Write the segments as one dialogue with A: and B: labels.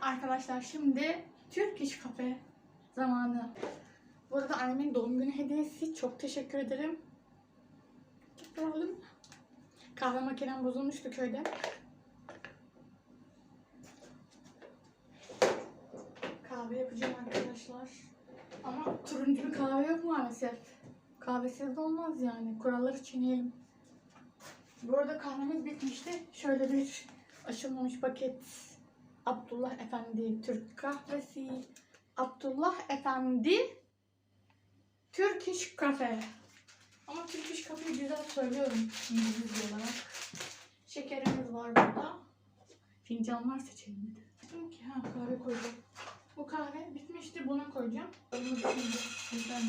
A: arkadaşlar şimdi Türk Kafe zamanı. Bu arada annemin doğum günü hediyesi. Çok teşekkür ederim. Tekrar alayım mı? Kahve makinem bozulmuştu köyde. Kahve yapacağım arkadaşlar. Ama turuncu bir kahve yok maalesef. Kahvesiz de olmaz yani. Kuralları çiğneyelim. Bu arada kahvemiz bitmişti. Şöyle bir aşılmamış paket Abdullah Efendi Türk kahvesi. Abdullah Efendi Türk İş. Ama Türk İş güzel söylüyorum İngilizce olarak. Şekerimiz var burada. Fincanlar seçelim bir de. Dedim ki ha kahve koyacağım. Bu kahve bitmişti buna koyacağım. Güzel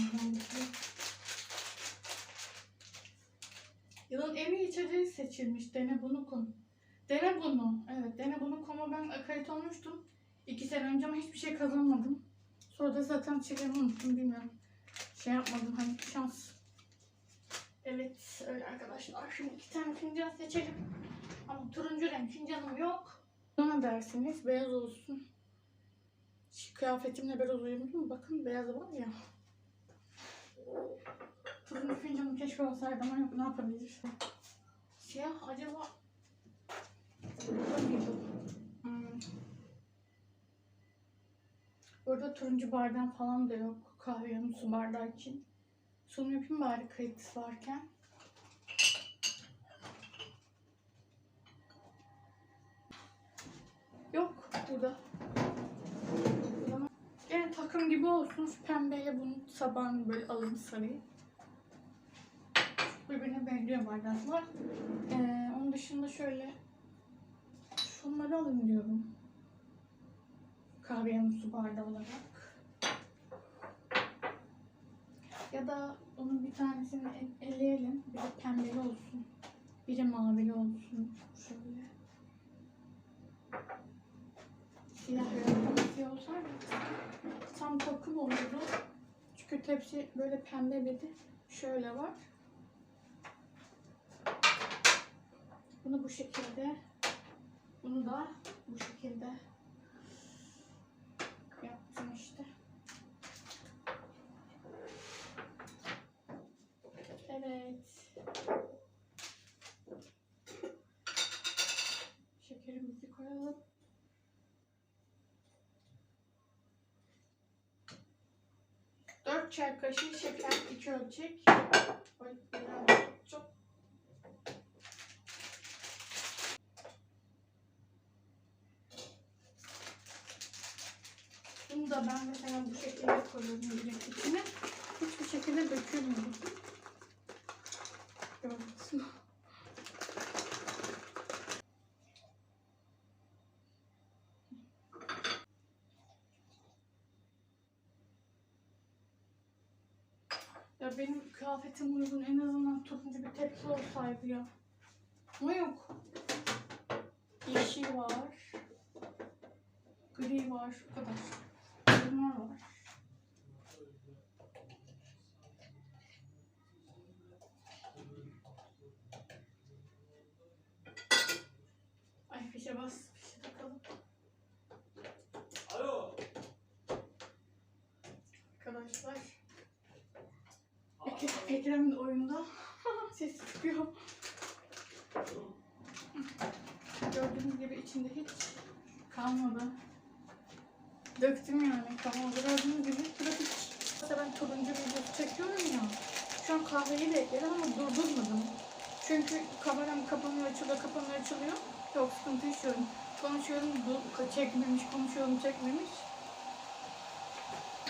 A: Yılın en iyi içeceği seçilmiş. Dene bunu kon. Dene bunu. Evet dene bunu koma ben kayıt olmuştum. İki sene önce ama hiçbir şey kazanmadım. Sonra da zaten çekimi unuttum bilmiyorum. Şey yapmadım hani şans. Evet öyle arkadaşlar. Şimdi iki tane fincan seçelim. Ama turuncu renk fincanım yok. Ne dersiniz? Beyaz olsun. Şu kıyafetimle biraz uyumlu? Bakın beyaz var ya. Turuncu fincanım keşke olsaydı ama ne yapabiliriz? Siyah acaba... Hmm. Burada turuncu bardağım falan da yok. Kahve yanı su bardağı için. Sunum yapayım bari kayıt varken. Yok burada. Gene takım gibi olsun. Şu pembeyle bunun sabahını böyle alayım sarayı. Birbirine benziyor bardaklar. Ee, onun dışında şöyle şunları alın diyorum. Kahve yanı su bardağı olarak. Ya da onun bir tanesini el- eleyelim. Bir de pembeli olsun. Biri mavili olsun. Şöyle. Siyah renk olsaydı tam takım olurdu. Çünkü tepsi böyle pembe bir de şöyle var. Bunu bu şekilde, bunu da bu şekilde yaptım işte. Evet. Şekerimizi koyalım. Dört çay kaşığı şeker, iki ölçek. Çok Da ben mesela bu şekilde koyuyorum direkt içine. Hiçbir şekilde dökülmüyor. Ya benim kıyafetim uygun en azından turuncu bir tepsi olsaydı ya. Ama yok. Yeşil var. Gri var. O kadar. Bunlar var. Ay fişe bas. Fişe takalım. Arkadaşlar. Ek- Ekrem'in oyunda ses çıkıyor. Gördüğünüz gibi içinde hiç kalmadı. Döktüm yani kalmadı. Gördüğünüz gibi hiç. Mesela ben turuncu videosu çekiyorum ya. Şu an kahveyi de ekledim ama durdurmadım. Çünkü kameram kapanıyor açılıyor kapanıyor açılıyor. Çok sıkıntı yaşıyorum. Konuşuyorum du- çekmemiş konuşuyorum çekmemiş.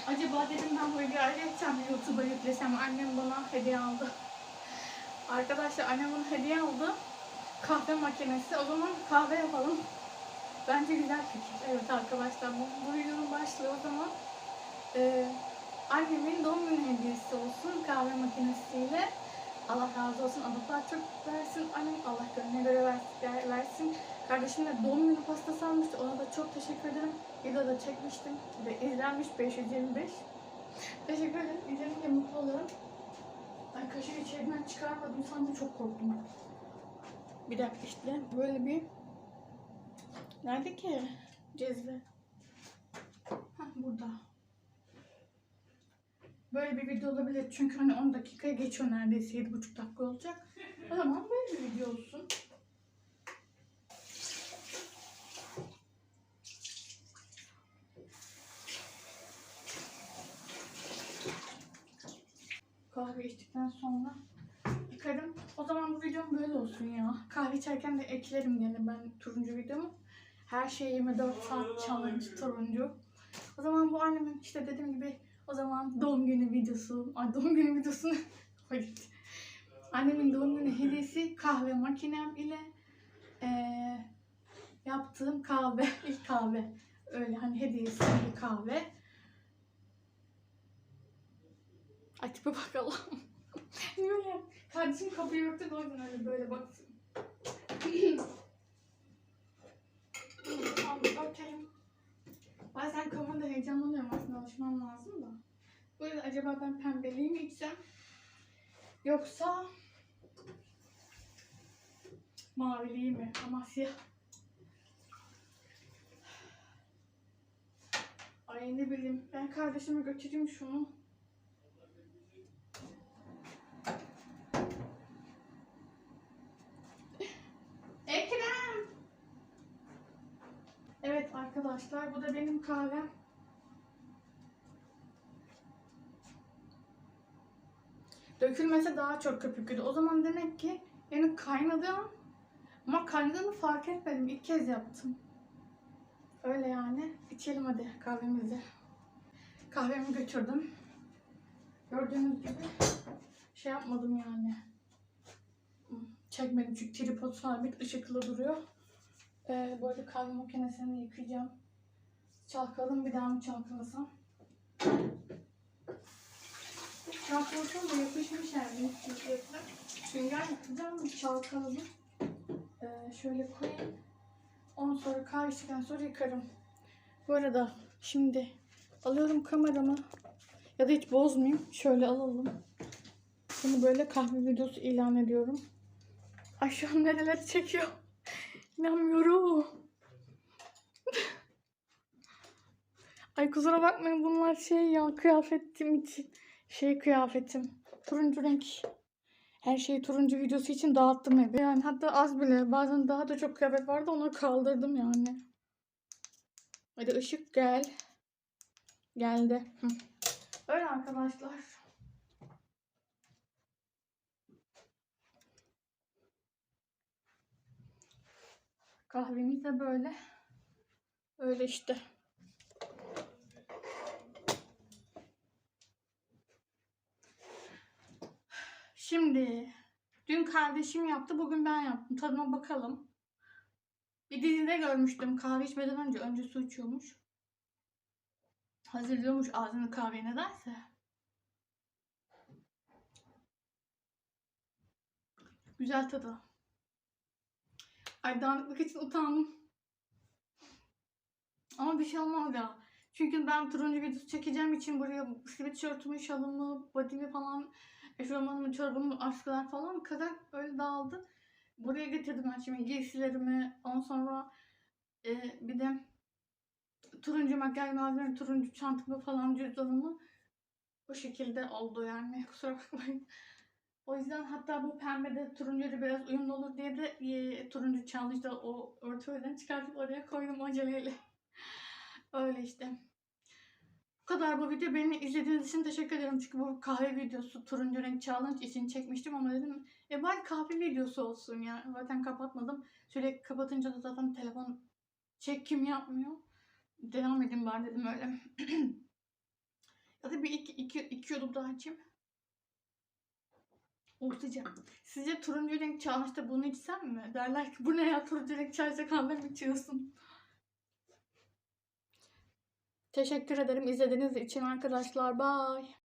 A: Acaba dedim ben bu videoyu ayrıca YouTube'a yüklesem annem bana hediye aldı. Arkadaşlar annem bana hediye aldı. Kahve makinesi. O zaman kahve yapalım. Bence güzel fikir. Evet arkadaşlar bu, bu videonun başlığı o zaman e, annemin doğum günü hediyesi olsun kahve makinesiyle. Allah razı olsun. Allah çok versin. Annem Allah gönlüne göre versin. versin. Kardeşim de doğum günü pastası almıştı. Ona da çok teşekkür ederim. Videoda çekmiştim. Ve izlenmiş 525. Teşekkür ederim. İzlenince mutlu olurum. Ay kaşığı içeriden çıkarmadım sandım çok korktum. Bir dakika işte böyle bir Nerede ki? Cezve. Heh, burada. Böyle bir video olabilir. Çünkü hani 10 dakika geçiyor neredeyse. 7,5 dakika olacak. O zaman böyle bir video olsun. kahve içtikten sonra yıkarım. O zaman bu videom böyle olsun ya. Kahve içerken de eklerim yani ben turuncu videomu. Her şey 24 saat challenge turuncu. O zaman bu annemin işte dediğim gibi o zaman doğum günü videosu. Ay doğum günü videosunu. Annemin doğum günü hediyesi kahve makinem ile eee, yaptığım kahve. ilk kahve. Öyle hani hediyesi bir kahve. Ay tipe bak. Niye öyle Kardeşim kapıyı o yüzden öyle böyle baksın. Tamam, örtelim. Bazen kamerada heyecanlanıyorum aslında alışmam lazım da. Böyle acaba ben pembeliği mi içsem? Yoksa maviliği mi? Ama siyah. Ay ne bileyim. Ben kardeşime götüreyim şunu. Ekrem! Evet arkadaşlar bu da benim kahvem. Dökülmese daha çok köpüklüydü. O zaman demek ki yani kaynadı ama kaynadığını fark etmedim. İlk kez yaptım. Öyle yani. İçelim hadi kahvemizi. Kahvemi götürdüm. Gördüğünüz gibi şey yapmadım yani. Çekmedim çünkü tripod sabit ışıklı duruyor. Ee, böyle kahve makinesini yıkayacağım. Çalkalım bir daha mı çalkalasam? Çalkalasam da yapışmış yani. Sürekli. Sünger yıkayacağım çalkaladım. Ee, şöyle koyayım. Ondan sonra kahve sonra yıkarım. Bu arada şimdi alıyorum kameramı. Ya da hiç bozmayayım. Şöyle alalım. Bunu böyle kahve videosu ilan ediyorum. Ay şu an nereler çekiyor. İnanmıyorum. Ay kusura bakmayın bunlar şey ya kıyafetim için. Şey kıyafetim. Turuncu renk. Her şeyi turuncu videosu için dağıttım evi. Yani hatta az bile bazen daha da çok kıyafet vardı onu kaldırdım yani. Hadi ışık gel. Geldi. Öyle arkadaşlar. Kahvemiz de böyle. Öyle işte. Şimdi dün kardeşim yaptı, bugün ben yaptım. Tadına bakalım. Bir dizide görmüştüm kahve içmeden önce önce su içiyormuş. Hazırlıyormuş ağzını kahve nedense. Güzel tadı. Ay dağınıklık için utandım. Ama bir şey olmaz ya. Çünkü ben turuncu videosu çekeceğim için buraya sweatshirtümü, şalımı, bodymi falan, eşofmanımı, çorabımı, askılar falan kadar öyle dağıldı. Buraya getirdim ben şimdi giysilerimi. Ondan sonra e, bir de turuncu makyaj malzememi, turuncu çantamı falan cüzdanımı bu şekilde oldu yani. Kusura bakmayın. O yüzden hatta bu pembe de turuncuyla biraz uyumlu olur diye de e, turuncu challenge'da o örtüden çıkartıp oraya koydum aceleyle. Öyle işte. Bu kadar bu video. Beni izlediğiniz için teşekkür ederim. Çünkü bu kahve videosu turuncu renk challenge için çekmiştim ama dedim e bari kahve videosu olsun ya. Zaten kapatmadım. Şöyle kapatınca da zaten telefon çekim yapmıyor. Devam edeyim bari dedim öyle. ya da bir iki, iki, iki yudum daha açayım. Ortacağım. Sizce turuncu renk challenge'da bunu içsem mi? Derler ki bu ne ya turuncu renk challenge'da kahve mi içiyorsun? Teşekkür ederim izlediğiniz için arkadaşlar. Bye.